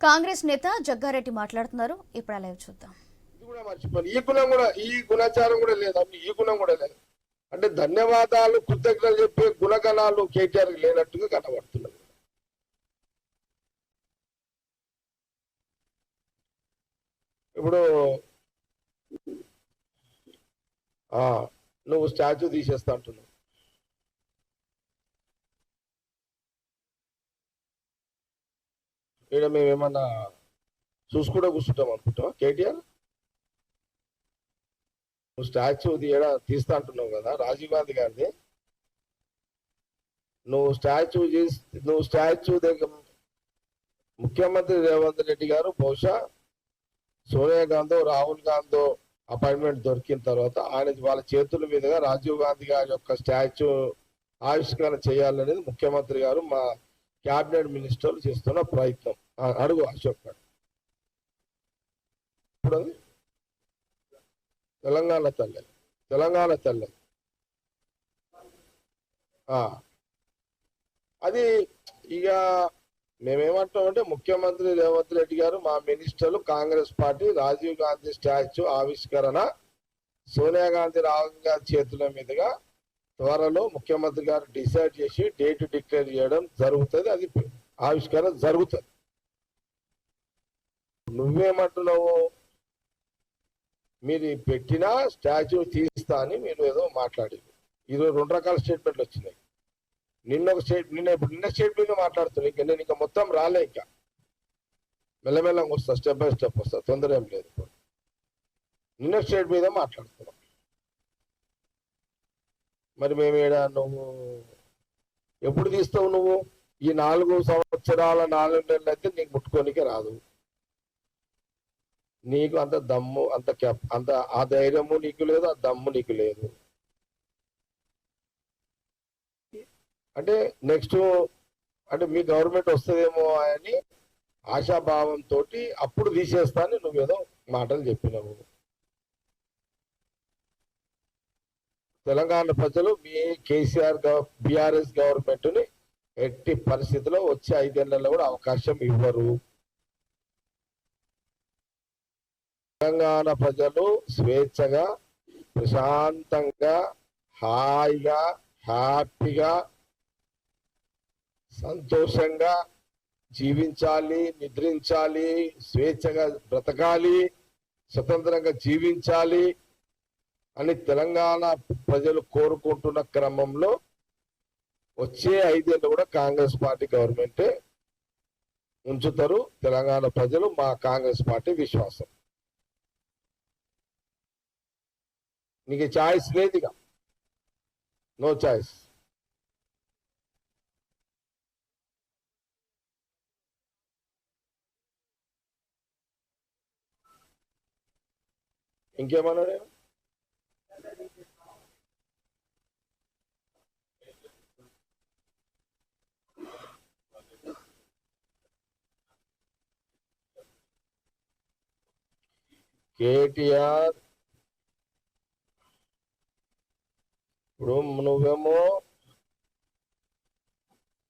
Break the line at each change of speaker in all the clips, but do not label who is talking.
కాంగ్రెస్ నేత జగ్గారెడ్డి మాట్లాడుతున్నారు. ఇప్పుడు అలా చూద్దాం.
కూడా మర్చిపోయి ఈ గుణం కూడా ఈ గుణాచారం కూడా లేదు. అప్పుడు ఈ గుణం కూడా లేదు. అంటే ధన్యవాదాలు కృతజ్ఞతలు చెప్పే గుణగణాలు కేటీఆర్ లేనట్టుగా కనబడుతున్నది. ఇప్పుడు ఆ నువ్వు స్టాచ్యూ తీసేస్తా అంటున్నావు. ఇక్కడ మేమేమన్నా చూసుకుంటూ కూర్చుంటాం అనుకుంటావా? కేటీఆర్? నువ్వు స్టాచ్యూ తీయడా తీస్తా అంటున్నావు కదా రాజీవ్ గాంధీ గారిది. నువ్వు స్టాచ్యూ చేసి నువ్వు స్టాచ్యూ దగ్గర ముఖ్యమంత్రి రేవంత్ రెడ్డి గారు బహుశా సోనియా గాంధీ రాహుల్ గాంధీ అపాయింట్మెంట్ దొరికిన తర్వాత ఆయన వాళ్ళ చేతుల మీదుగా రాజీవ్ గాంధీ గారి యొక్క స్టాచ్యూ ఆవిష్కరణ చేయాలనేది ముఖ్యమంత్రి గారు మా క్యాబినెట్ మినిస్టర్లు చేస్తున్న ప్రయత్నం. అడుగు అశోక్ గారు ఇప్పుడు తెలంగాణ తల్లి. తెలంగాణ తల్లి. అది ఇక మేమేమంటామంటే ముఖ్యమంత్రి రేవంత్ రెడ్డి గారు మా మినిస్టర్లు కాంగ్రెస్ పార్టీ రాజీవ్ గాంధీ స్టాచ్యూ ఆవిష్కరణ సోనియా గాంధీ రాహుల్ గాంధీ చేతుల మీదుగా త్వరలో ముఖ్యమంత్రి గారు డిసైడ్ చేసి డేట్ డిక్లేర్ చేయడం జరుగుతుంది. అది ఆవిష్కరణ జరుగుతుంది. నువ్వేమంటున్నావు? మీరు పెట్టిన స్టాచ్యూ తీస్తా అని మీరు ఏదో మాట్లాడారు. ఈరోజు రెండు రకాల స్టేట్మెంట్లు వచ్చినాయి. నిన్న ఒక స్టేట్ నిన్న ఇప్పుడు నిన్న స్టేట్మెంట్ మాట్లాడుతున్నాయి. ఇంకా నేను ఇంకా మొత్తం రాలే ఇంకా. మెల్లమెల్లంగా వస్తా స్టెప్ బై స్టెప్ వస్తా. తొందర ఏం లేదు. ఇప్పుడు నిన్న స్టేట్ మీద మాట్లాడుతున్నాం. మరి మేము ఈడ నువ్వు ఎప్పుడు తీస్తావు నువ్వు? ఈ నాలుగు సంవత్సరాల నాలుగు నెలలు అయితే నీకు ముట్టుకోనికే రాదు. నీకు అంత దమ్ము అంత కెప్ అంత ఆ ధైర్యము నీకు లేదు ఆ దమ్ము నీకు లేదు. అంటే నెక్స్ట్ అంటే మీ గవర్నమెంట్ వస్తుందేమో అని ఆశాభావంతో అప్పుడు తీసేస్తాను నువ్వేదో మాటలు చెప్పినావు. తెలంగాణ ప్రజలు మీ కేసీఆర్ బీఆర్ఎస్ గవర్నమెంట్ని ఎట్టి పరిస్థితిలో వచ్చే ఐదేళ్ళలో కూడా అవకాశం ఇవ్వరు. తెలంగాణ ప్రజలు స్వేచ్ఛగా ప్రశాంతంగా హాయిగా హ్యాపీగా సంతోషంగా జీవించాలి నిద్రించాలి స్వేచ్ఛగా బ్రతకాలి స్వతంత్రంగా జీవించాలి అని తెలంగాణ ప్రజలు కోరుకుంటున్న క్రమంలో వచ్చే ఐదేళ్ళు కూడా కాంగ్రెస్ పార్టీ గవర్నమెంటే ఉంచుతారు. తెలంగాణ ప్రజలు మా కాంగ్రెస్ పార్టీ విశ్వాసం. నీకు చాయిస్ లేదు ఇక. No choice ఇంకేమన్నాడు? కేటీఆర్ ఇప్పుడు నువ్వేమో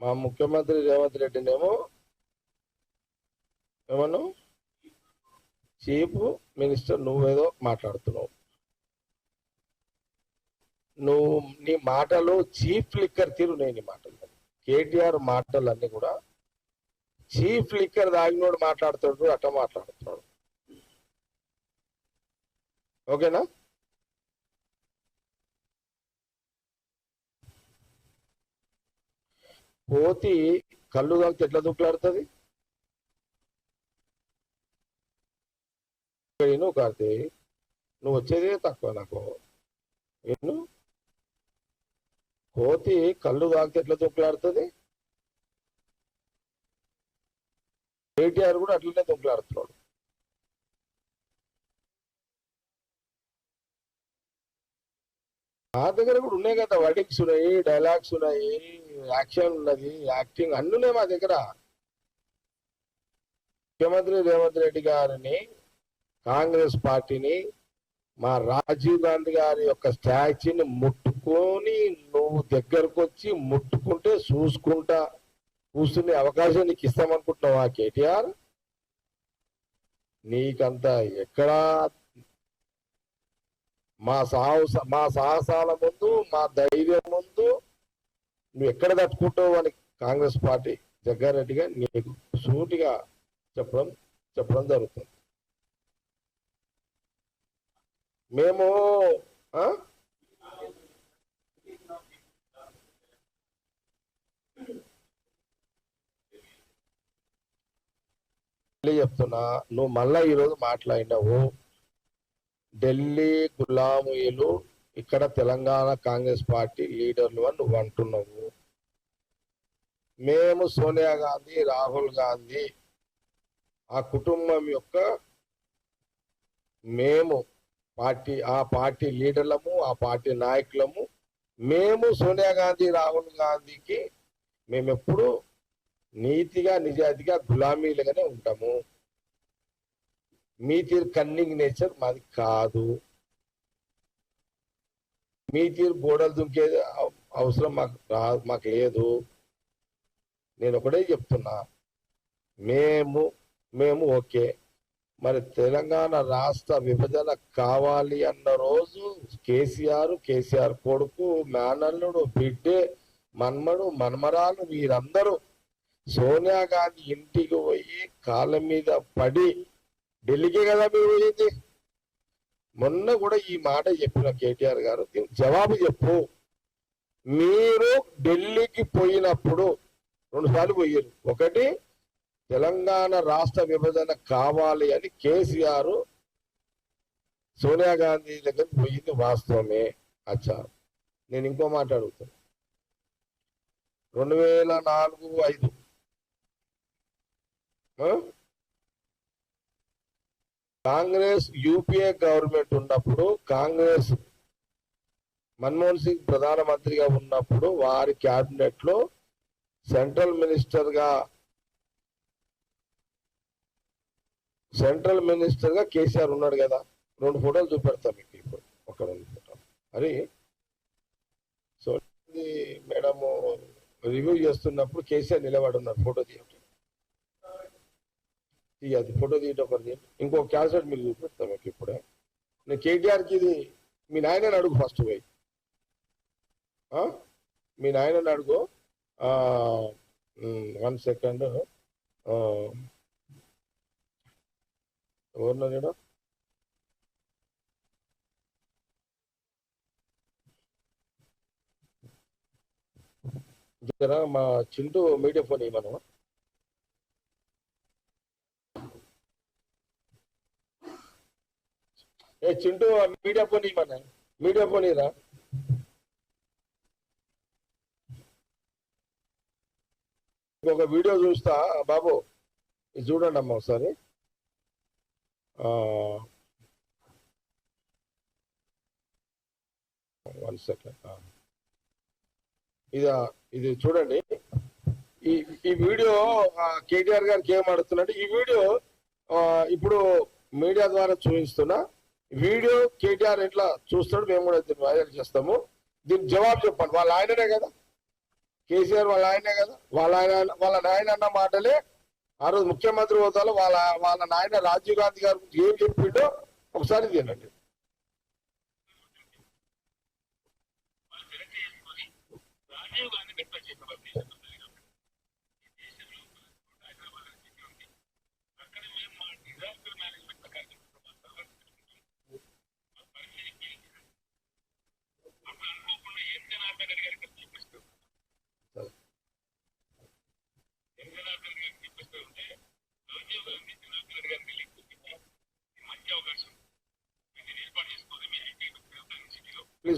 మా ముఖ్యమంత్రి రేవంత్ రెడ్డినేమో ఏమన్నావు? చీఫ్ మినిస్టర్ నువ్వేదో మాట్లాడుతున్నావు. నువ్వు నీ మాటలు చీఫ్ లిక్కర్ తీరు నేను నీ మాటలు కేటీఆర్ మాటలు అన్ని కూడా చీఫ్ లిక్కర్ దాగినోడు మాట్లాడుతున్నాడు అట్ట మాట్లాడుతున్నాడు. ఓకేనా? కోతి కళ్ళు తాగితే ఎట్లా దుక్కులాడుతుంది నువ్వు కార్తీ నువ్వు వచ్చేదే తక్కువ నాకు. నేను కోతి కళ్ళు తాగితే ఎట్లా దుక్కులాడుతుంది కేటీఆర్ కూడా అట్లనే దుక్కులాడుతున్నాడు నా దగ్గర కూడా ఉన్నాయి కదా వర్డింగ్స్ ఉన్నాయి డైలాగ్స్ ఉన్నాయి యాక్షన్ ఉన్నది యాక్టింగ్ అన్ని ఉన్నాయి మా దగ్గర. ముఖ్యమంత్రి రేవంత్ రెడ్డి గారిని కాంగ్రెస్ పార్టీని మా రాజీవ్ గాంధీ గారి యొక్క స్టాచ్యూని ముట్టుకొని నువ్వు దగ్గరకు వచ్చి ముట్టుకుంటే చూసుకుంటా కూర్చునే అవకాశం నీకు ఇస్తామనుకుంటున్నావా కేటీఆర్? నీకంత ఎక్కడా మా సాహస మా సాహసాల ముందు మా ధైర్యం ముందు నువ్వు ఎక్కడ తట్టుకుంటావు అని కాంగ్రెస్ పార్టీ జగ్గారెడ్డిగా నీకు సూటిగా చెప్పడం చెప్పడం జరుగుతుంది. మేము మళ్ళీ చెప్తున్నా నువ్వు మళ్ళా ఈరోజు మాట్లాడినావు. ఢిల్లీ గులాములు ఇక్కడ తెలంగాణ కాంగ్రెస్ పార్టీ లీడర్లు అని నువ్వు అంటున్నావు. మేము సోనియా గాంధీ రాహుల్ గాంధీ ఆ కుటుంబం యొక్క మేము పార్టీ ఆ పార్టీ లీడర్లము ఆ పార్టీ నాయకులము మేము సోనియా గాంధీ రాహుల్ గాంధీకి మేము ఎప్పుడు నీతిగా నిజాయితీగా గులామీలుగానే ఉంటాము. మీ తీరు కన్నింగ్ నేచర్ మాది కాదు. మీ తీరు గోడలు దుంకే అవసరం మాకు రాదు మాకు లేదు. నేను ఒకటే చెప్తున్నా. మేము మేము ఓకే. మరి తెలంగాణ రాష్ట్ర విభజన కావాలి అన్న రోజు కేసీఆర్ కేసీఆర్ కొడుకు మేనల్లుడు బిడ్డే మన్మడు మన్మరాలు వీరందరూ సోనియా గాంధీ ఇంటికి పోయి కాళ్ళ మీద పడి ఢిల్లీకే కదా మీరు పోయింది మొన్న కూడా ఈ మాట చెప్పిన కేటీఆర్ గారు జవాబు చెప్పు. మీరు ఢిల్లీకి పోయినప్పుడు రెండుసార్లు పోయారు. ఒకటి తెలంగాణ రాష్ట్ర విభజన కావాలి అని కేసీఆర్ సోనియా గాంధీ దగ్గరికి పోయింది వాస్తవమే అచ్చా నేను ఇంకో మాట అడుగుతాను. రెండు వేల నాలుగు ఐదు కాంగ్రెస్ యూపీఏ గవర్నమెంట్ ఉన్నప్పుడు కాంగ్రెస్ మన్మోహన్ సింగ్ ప్రధానమంత్రిగా ఉన్నప్పుడు వారి క్యాబినెట్లో సెంట్రల్ మినిస్టర్గా సెంట్రల్ మినిస్టర్గా కేసీఆర్ ఉన్నాడు కదా. రెండు ఫోటోలు చూపెడతా మీకు ఇప్పుడు. ఒక రెండు ఫోటోలు. అని సో మేడము మేడం రివ్యూ చేస్తున్నప్పుడు కేసీఆర్ నిలబడి ఉన్నారు ఫోటో తీయండి అది ఫోటో తీయటం ఒకరిది ఇంకో క్యాసెట్ మీరు చూపిస్తాం మీకు ఇప్పుడే. నేను కేటీఆర్కి ఇది మీ నాయనని అడుగు ఫస్ట్ పోయి. మీ నాయనని అడుగు. వన్ సెకండ్ ఎవరున్నారు జర మా చింటూ మీడియా ఫోన్ ఇవ్వను ఏ చింటూ మీడియా ఫోన్ ఇవ్వను? మీడియా ఫోన్ ఇరా ఒక వీడియో చూస్తా. బాబు ఇది చూడండి అమ్మా ఒకసారి. వన్ సెకండ్ ఇది ఇది చూడండి. ఈ ఈ వీడియో కేటీఆర్ గారికి ఏం అడుగుతున్నట్టు ఈ వీడియో ఇప్పుడు మీడియా ద్వారా చూపిస్తున్నా. వీడియో కేటీఆర్ ఎట్లా చూస్తాడు మేము కూడా దీన్ని వైరల్ చేస్తాము. దీనికి జవాబు చెప్పండి. వాళ్ళ ఆయననే కదా. కేసీఆర్ వాళ్ళ ఆయనే కదా. వాళ్ళ ఆయన వాళ్ళ నాయన అన్న మాటలే ఆ రోజు ముఖ్యమంత్రి హోదాలో వాళ్ళ వాళ్ళ నాయన రాజీవ్ గాంధీ గారి గురించి ఏం చెప్పిండో ఒకసారి తినండి
Rajiv Gandhi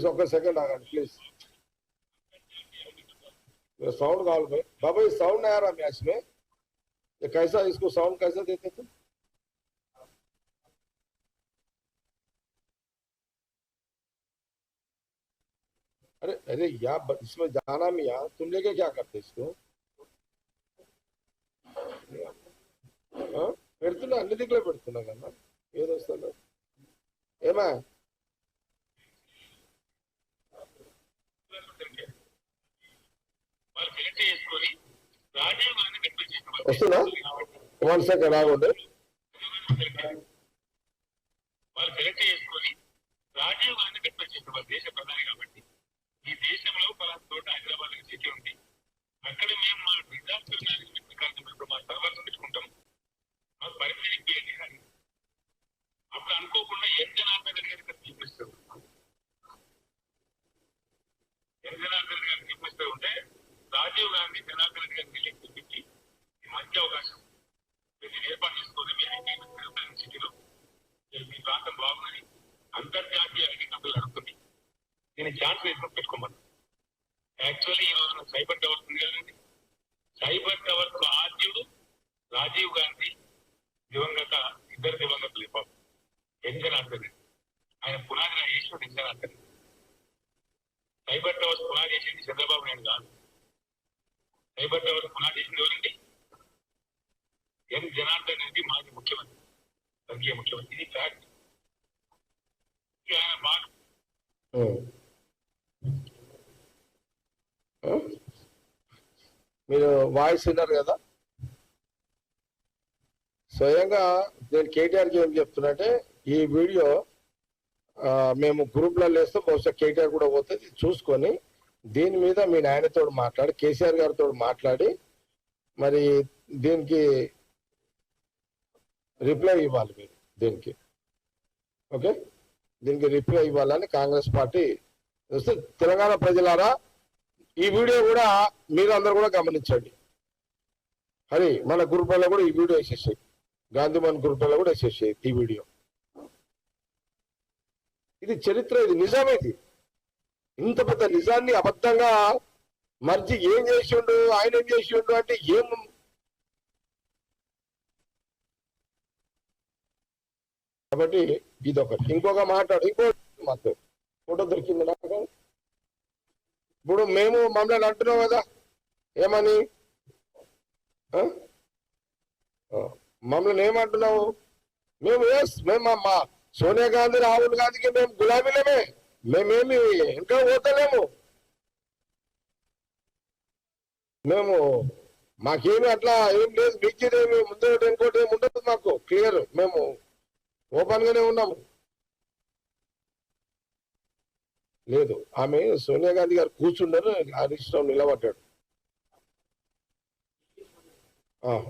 సిటీలో
ప్లీజ్ ఒక్క సెకండ్ ఆగండి ప్లీజ్ साउंड कॉल पे बाबा ये साउंड नहीं आ रहा मैच में ये कैसा इसको साउंड कैसा देते थे अरे अरे यार ब- इसमें जाना भी यार तुम लेके क्या करते इसको ఆ? పెడుతున్నా అన్ని దిక్కులో పెడుతున్నా కన్నా ఏదో వస్తుందో ఏమా
సెలెక్ట్ చేసుకొని రాజీవ్ గాంధీ
వస్తుందా వన్ సెకండ్ ఆగండి
రాజీవ్ వాళ్ళు సెలెక్ట్ చేసుకొని రాజీవ్ గాంధీ రిక్వెస్ట్ చేసిన వాళ్ళ దేశ ప్రధాని కాబట్టి. ఈ దేశంలో పలానా చోట హైదరాబాద్ సిటీ ఉంది. అక్కడ మేము మా డిజాస్టర్ మేనేజ్మెంట్ మెకానిజం ఇప్పుడు మా సర్వర్స్ పెట్టుకుంటాం మాకు పరిస్థితి ఇప్పియండి అని అప్పుడు అనుకోకుండా ఎన్ జనార్దన్ రెడ్డి గారికి చూపిస్తారు ఎన్ జనార్దన్ గారికి చూపిస్తూ ఉంటే రాజీవ్ గాంధీ జనార్దన్ రెడ్డి గారికి వెళ్ళి చూపించి ఈ మంచి అవకాశం మీరు ఏర్పాటు చేసుకొని మీరు తిరుపతి సిటీలో మీ ప్రాంతం బాగుందని అంతర్జాతీయ ఐటీ కంపెనీలు అడుగుతుంది దీన్ని ఛాన్స్ వేసుకొని పెట్టుకోమని యాక్చువల్లీ ఈ రోజున సైబర్ టవర్స్ ఉంది కదండి సైబర్ టవర్స్కు ఆద్యుడు రాజీవ్ గాంధీ దివంగత ఇద్దరు దివంగతులు పాపం ఎంజన్ అంటారు ఆయన పునాదిగా చేసిన ఎంజన్ అంటారు సైబర్ టవర్స్ పునాది చేసింది చంద్రబాబు కాదు సైబర్ టవర్స్ పునాది ఎవరండి? ఎన్ జనార్దన్ రెడ్డి మాజీ ముఖ్యమంత్రి స్వర్గీయ ముఖ్యమంత్రి. ఇది ఫ్యాక్ట్ ఆయన
మాట మీరు వాయిస్ విన్నారు కదా? స్వయంగా నేను కేటీఆర్కి ఏం చెప్తున్నట్టే ఈ వీడియో మేము గ్రూప్లలో వేస్తే బహుశా కేటీఆర్ కూడా పోతుంది చూసుకొని దీని మీద మీ నాయనతో మాట్లాడి కేసీఆర్ గారితో మాట్లాడి మరి దీనికి రిప్లై ఇవ్వాలి మీరు దీనికి. ఓకే? దీనికి రిప్లై ఇవ్వాలని కాంగ్రెస్ పార్టీ చూస్తే తెలంగాణ ప్రజలారా ఈ వీడియో కూడా మీరు అందరు కూడా గమనించండి. హరి మన గ్రూపులలో కూడా ఈ వీడియో వేసేసాయి. గాంధీమన్ గ్రూపులలో కూడా వేసేసాయి ఈ వీడియో. ఇది చరిత్ర ఇది నిజం ఇది. ఇంత పెద్ద నిజాన్ని అబద్ధంగా మర్చి ఏం చేసిండు ఆయన ఏం చేసిండు అంటే ఏం కాబట్టి ఇది ఒకటి ఇంకొక మాట్లాడు ఇంకో మాతో ఫోటో దొరికింది నాకు. ఇప్పుడు మేము మమ్మల్ని అంటున్నాం కదా. ఏమని? మమ్మల్ని ఏమంటున్నావు? మేము ఎస్ మేము మా- మా సోనియా గాంధీ రాహుల్ గాంధీకి మేము గులాబీలమే మేమేమి ఇంకా పోతలేము. మేము మాకేమి అట్లా ఏం లేదు మిక్కిదేమి ముందు ఇంకోటి ఏమి ఉండదు మాకు క్లియర్ మేము ఓపెన్ గానే ఉన్నాము. లేదు ఆమె సోనియా గాంధీ గారు కూర్చుండరు హరీష్ రావు నిలబడ్డాడు.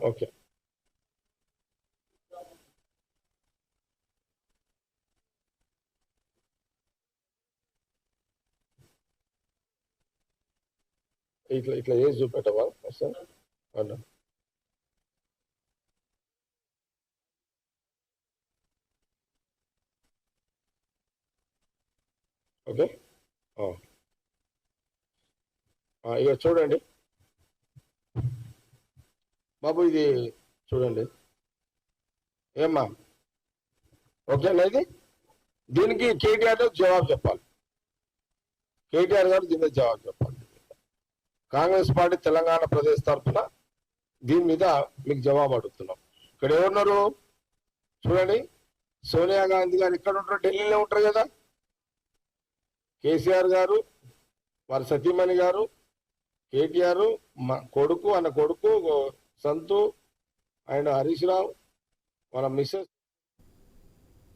ఓకే. ఇట్లా ఇట్లా ఏది చూపెట్టవా? సార్ అన్నా. ఓకే. ఇక చూడండి. బాబు ఇది చూడండి. ఏమ్మా? ఓకేనా ఇది దీనికి కేటీఆర్ జవాబు చెప్పాలి. కేటీఆర్ గారు దీనికి జవాబు చెప్పాలి. కాంగ్రెస్ పార్టీ తెలంగాణ ప్రదేశ్ తరఫున దీని మీద మీకు జవాబు అడుగుతున్నాం. ఇక్కడ ఎవరున్నారు? చూడండి. సోనియా గాంధీ గారు ఇక్కడ ఉంటారు ఢిల్లీలో ఉంటారు కదా. కేసీఆర్ గారు వారి సతీమణి గారు కేటీఆర్ మా కొడుకు అన్న కొడుకు సంతు అండ్ హరీష్ రావు వాళ్ళ మిస్సెస్